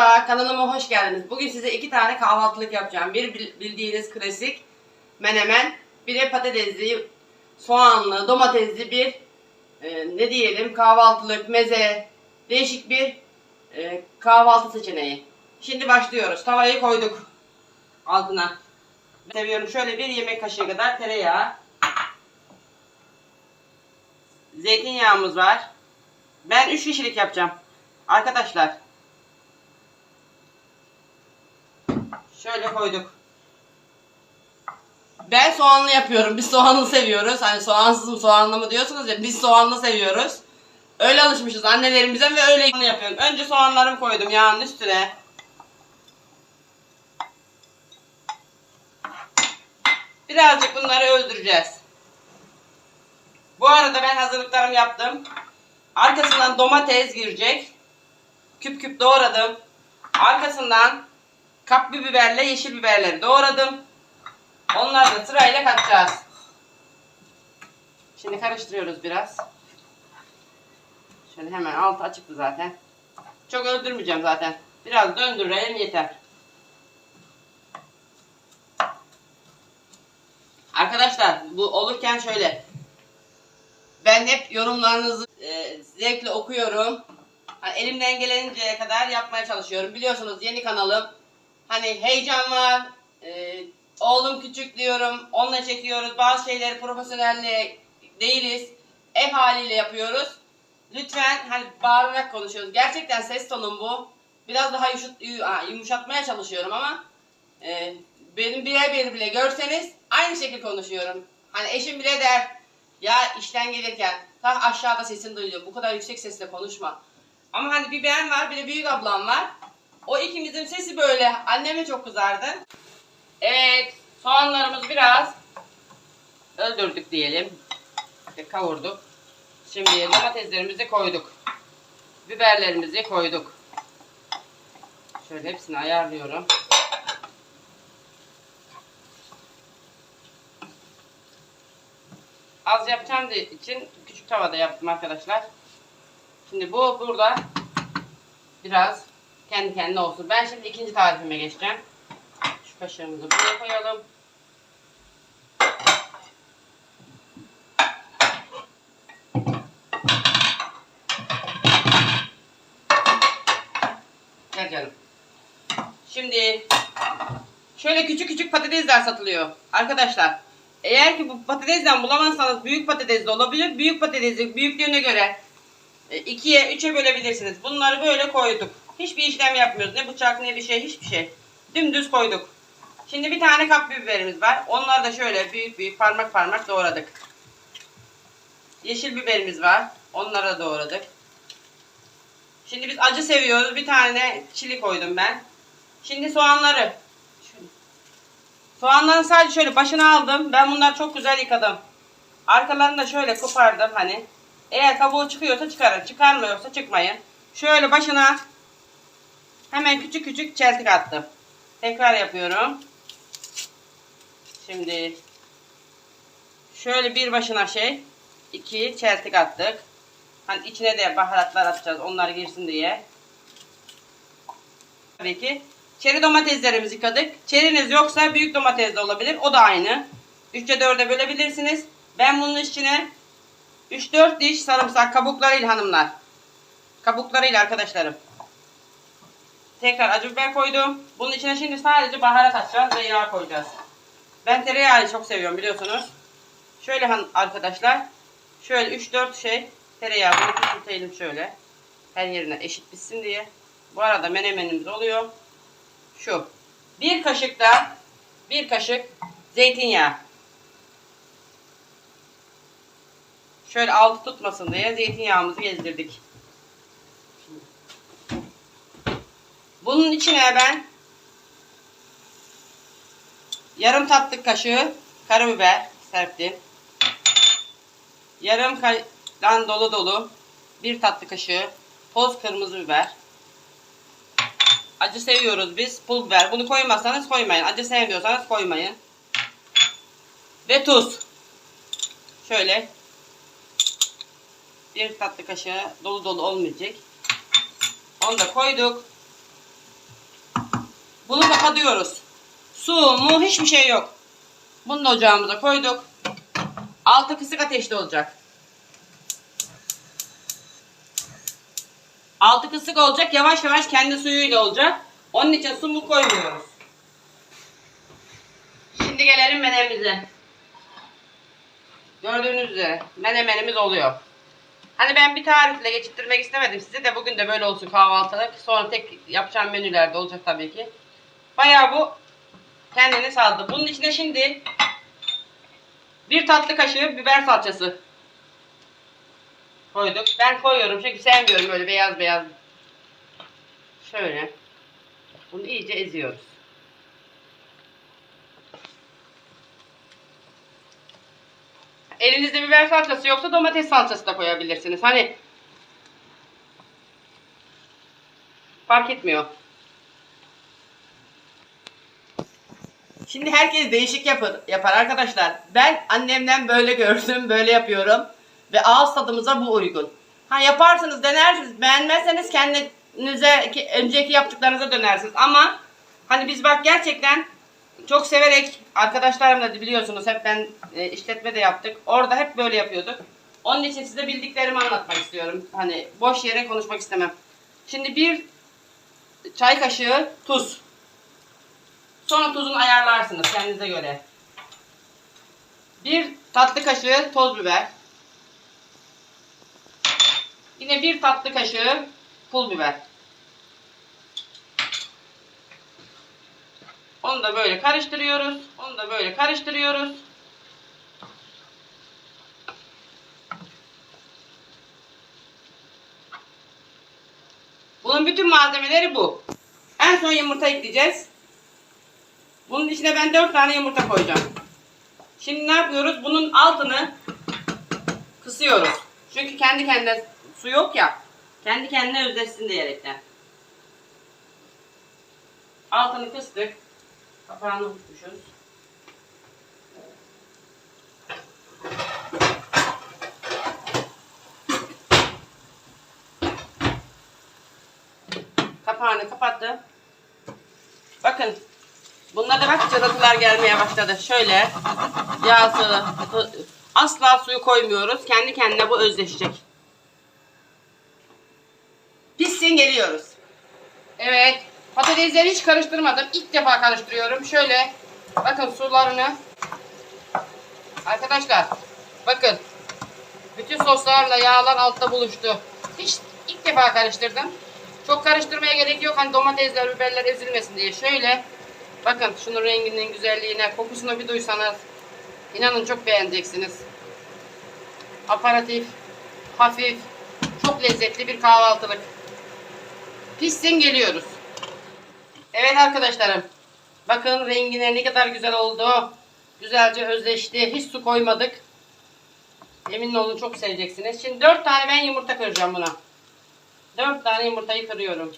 Merhaba, kanalıma hoş geldiniz. Bugün size iki tane kahvaltılık yapacağım. Bir bil- bildiğiniz klasik menemen, bir de patatesli, soğanlı, domatesli bir e, ne diyelim kahvaltılık, meze, değişik bir e, kahvaltı seçeneği. Şimdi başlıyoruz. Tavayı koyduk altına. Seviyorum şöyle bir yemek kaşığı kadar tereyağı. Zeytinyağımız var. Ben 3 kişilik yapacağım. Arkadaşlar Şöyle koyduk. Ben soğanlı yapıyorum. Biz soğanlı seviyoruz. Hani soğansız mı soğanlı mı diyorsunuz ya. Biz soğanlı seviyoruz. Öyle alışmışız annelerimize ve öyle yapıyorum. Önce soğanlarımı koydum yağın üstüne. Birazcık bunları öldüreceğiz. Bu arada ben hazırlıklarımı yaptım. Arkasından domates girecek. Küp küp doğradım. Arkasından kapya biberle yeşil biberleri doğradım. Onları da sırayla katacağız. Şimdi karıştırıyoruz biraz. Şöyle hemen altı açıktı zaten. Çok öldürmeyeceğim zaten. Biraz döndürelim yeter. Arkadaşlar bu olurken şöyle. Ben hep yorumlarınızı e, zevkle okuyorum. Hani elimden gelinceye kadar yapmaya çalışıyorum. Biliyorsunuz yeni kanalım. Hani heyecan var. e, oğlum küçük diyorum. Onunla çekiyoruz. Bazı şeyleri profesyonelle değiliz. Ev haliyle yapıyoruz. Lütfen hani bağırarak konuşuyoruz. Gerçekten ses tonum bu. Biraz daha yumuşatmaya çalışıyorum ama e, benim birebir bile görseniz aynı şekilde konuşuyorum. Hani eşim bile der ya işten gelirken ta aşağıda sesin duyuyor. Bu kadar yüksek sesle konuşma. Ama hani bir ben var bir de büyük ablam var. O ikimizin sesi böyle. Anneme çok kızardı. Evet. Soğanlarımız biraz öldürdük diyelim. İşte kavurduk. Şimdi domateslerimizi koyduk. Biberlerimizi koyduk. Şöyle hepsini ayarlıyorum. Az yapacağım için küçük tavada yaptım arkadaşlar. Şimdi bu burada biraz kendi kendine olsun. Ben şimdi ikinci tarifime geçeceğim. Şu kaşığımızı buraya koyalım. Gel canım. Şimdi şöyle küçük küçük patatesler satılıyor. Arkadaşlar eğer ki bu patatesden bulamazsanız büyük patates de olabilir. Büyük patatesi büyüklüğüne göre e, ikiye, üçe bölebilirsiniz. Bunları böyle koyduk. Hiçbir işlem yapmıyoruz. Ne bıçak ne bir şey, hiçbir şey. Dümdüz koyduk. Şimdi bir tane kapya biberimiz var. Onları da şöyle büyük büyük parmak parmak doğradık. Yeşil biberimiz var. Onları da doğradık. Şimdi biz acı seviyoruz. Bir tane çili koydum ben. Şimdi soğanları. Şöyle. Soğanların sadece şöyle başını aldım. Ben bunları çok güzel yıkadım. Arkalarını da şöyle kopardım hani. Eğer kabuğu çıkıyorsa çıkarın. Çıkarmıyorsa çıkmayın. Şöyle başına hemen küçük küçük çeltik attım. Tekrar yapıyorum. Şimdi şöyle bir başına şey iki çeltik attık. Hani içine de baharatlar atacağız. Onlar girsin diye. Tabii ki çeri domateslerimizi yıkadık. Çeriniz yoksa büyük domates de olabilir. O da aynı. 3'e 4'e bölebilirsiniz. Ben bunun içine 3-4 diş sarımsak kabuklarıyla hanımlar. Kabuklarıyla arkadaşlarım. Tekrar acı biber koydum. Bunun içine şimdi sadece baharat atacağız ve yağ koyacağız. Ben tereyağı çok seviyorum biliyorsunuz. Şöyle arkadaşlar. Şöyle 3-4 şey tereyağı bunu küçültelim şöyle. Her yerine eşit bitsin diye. Bu arada menemenimiz oluyor. Şu. Bir kaşık da bir kaşık zeytinyağı. Şöyle altı tutmasın diye zeytinyağımızı gezdirdik. Bunun içine ben yarım tatlı kaşığı karabiber serptim. Yarım kaşıktan dolu dolu bir tatlı kaşığı toz kırmızı biber. Acı seviyoruz biz. Pul biber. Bunu koymazsanız koymayın. Acı sevmiyorsanız koymayın. Ve tuz. Şöyle bir tatlı kaşığı dolu dolu olmayacak. Onu da koyduk. Bunu kapatıyoruz. Su mu hiçbir şey yok. Bunu da ocağımıza koyduk. Altı kısık ateşte olacak. Altı kısık olacak. Yavaş yavaş kendi suyuyla olacak. Onun için su mu koymuyoruz. Şimdi gelelim menemimize. Gördüğünüz üzere menemenimiz oluyor. Hani ben bir tarifle geçirtmek istemedim size de bugün de böyle olsun kahvaltılık. Sonra tek yapacağım menülerde olacak tabii ki. Bayağı bu kendini saldı. Bunun içine şimdi bir tatlı kaşığı biber salçası koyduk. Ben koyuyorum çünkü sevmiyorum böyle beyaz beyaz. Şöyle. Bunu iyice eziyoruz. Elinizde biber salçası yoksa domates salçası da koyabilirsiniz. Hani fark etmiyor. Şimdi herkes değişik yapar, yapar arkadaşlar. Ben annemden böyle gördüm, böyle yapıyorum. Ve ağız tadımıza bu uygun. Ha yaparsınız, denersiniz. Beğenmezseniz kendinize, ki- önceki yaptıklarınıza dönersiniz. Ama hani biz bak gerçekten çok severek arkadaşlarımla da biliyorsunuz hep ben e, işletme de yaptık. Orada hep böyle yapıyorduk. Onun için size bildiklerimi anlatmak istiyorum. Hani boş yere konuşmak istemem. Şimdi bir çay kaşığı tuz. Sonra tuzunu ayarlarsınız kendinize göre. Bir tatlı kaşığı toz biber. Yine bir tatlı kaşığı pul biber. Onu da böyle karıştırıyoruz. Onu da böyle karıştırıyoruz. Bunun bütün malzemeleri bu. En son yumurta ekleyeceğiz. Bunun içine ben 4 tane yumurta koyacağım. Şimdi ne yapıyoruz? Bunun altını kısıyoruz. Çünkü kendi kendine su yok ya. Kendi kendine özleşsin diyerekten. Altını kıstık. Kapağını tutmuşuz. Kapağını kapattım. Bakın. Bunlarda bak cırıltılar gelmeye başladı. Şöyle yağsı asla suyu koymuyoruz. Kendi kendine bu özleşecek. Pişsin geliyoruz. Evet. Patatesleri hiç karıştırmadım. İlk defa karıştırıyorum. Şöyle bakın sularını Arkadaşlar bakın bütün soslarla yağlar altta buluştu. Hiç ilk defa karıştırdım. Çok karıştırmaya gerek yok. Hani domatesler, biberler ezilmesin diye. Şöyle bakın şunun renginin güzelliğine, kokusunu bir duysanız inanın çok beğeneceksiniz. Aparatif, hafif, çok lezzetli bir kahvaltılık. Pişsin geliyoruz. Evet arkadaşlarım. Bakın rengine ne kadar güzel oldu. Güzelce özleşti. Hiç su koymadık. Emin olun çok seveceksiniz. Şimdi 4 tane ben yumurta kıracağım buna. 4 tane yumurtayı kırıyorum.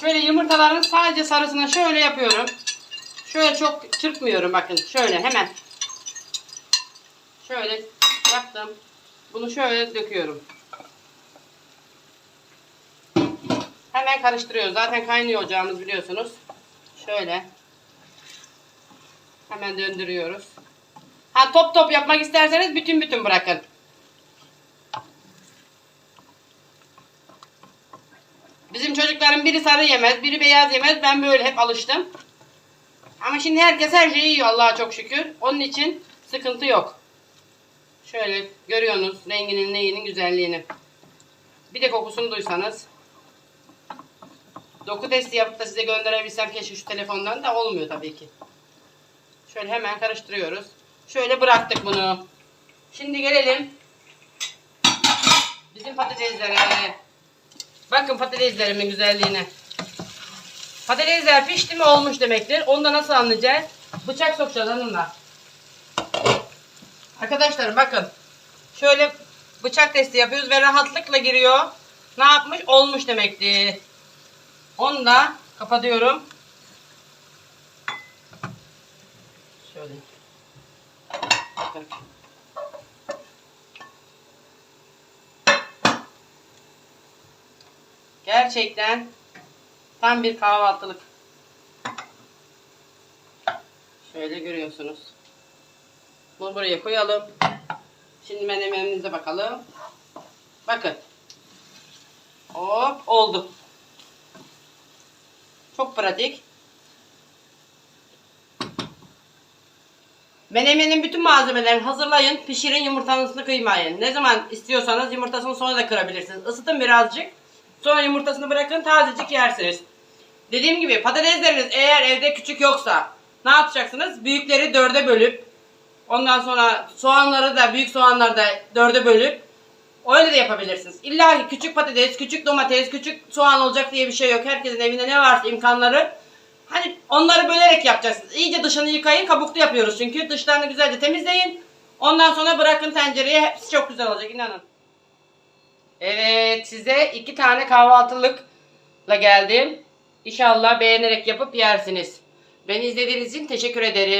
Şöyle yumurtaların sadece sarısını şöyle yapıyorum. Şöyle çok çırpmıyorum bakın. Şöyle hemen. Şöyle yaptım. Bunu şöyle döküyorum. Hemen karıştırıyoruz. Zaten kaynıyor ocağımız biliyorsunuz. Şöyle. Hemen döndürüyoruz. Ha top top yapmak isterseniz bütün bütün bırakın. Bizim çocukların biri sarı yemez, biri beyaz yemez. Ben böyle hep alıştım. Ama şimdi herkes her şeyi yiyor Allah'a çok şükür. Onun için sıkıntı yok. Şöyle görüyorsunuz renginin neyinin güzelliğini. Bir de kokusunu duysanız. Doku testi yapıp da size gönderebilsem keşke şu telefondan da olmuyor tabii ki. Şöyle hemen karıştırıyoruz. Şöyle bıraktık bunu. Şimdi gelelim bizim patateslere. Bakın patateslerimin güzelliğine. Patatesler pişti mi olmuş demektir. Onu da nasıl anlayacağız? Bıçak sokacağız hanımlar. Arkadaşlar bakın. Şöyle bıçak testi yapıyoruz ve rahatlıkla giriyor. Ne yapmış? Olmuş demektir. Onu da kapatıyorum. Şöyle. 40. Gerçekten tam bir kahvaltılık. Şöyle görüyorsunuz. Bunu buraya koyalım. Şimdi menemenimize bakalım. Bakın. Hop oldu. Çok pratik. Menemenin bütün malzemelerini hazırlayın. Pişirin yumurtanızı kıymayın. Ne zaman istiyorsanız yumurtasını sonra da kırabilirsiniz. Isıtın birazcık. Sonra yumurtasını bırakın tazecik yersiniz. Dediğim gibi patatesleriniz eğer evde küçük yoksa ne yapacaksınız? Büyükleri dörde bölüp ondan sonra soğanları da büyük soğanları da dörde bölüp öyle de yapabilirsiniz. İlla küçük patates, küçük domates, küçük soğan olacak diye bir şey yok. Herkesin evinde ne varsa imkanları Hani onları bölerek yapacaksınız. İyice dışını yıkayın. Kabuklu yapıyoruz çünkü. Dışlarını güzelce temizleyin. Ondan sonra bırakın tencereye. Hepsi çok güzel olacak inanın. Evet size iki tane kahvaltılıkla geldim. İnşallah beğenerek yapıp yersiniz. Beni izlediğiniz için teşekkür ederim.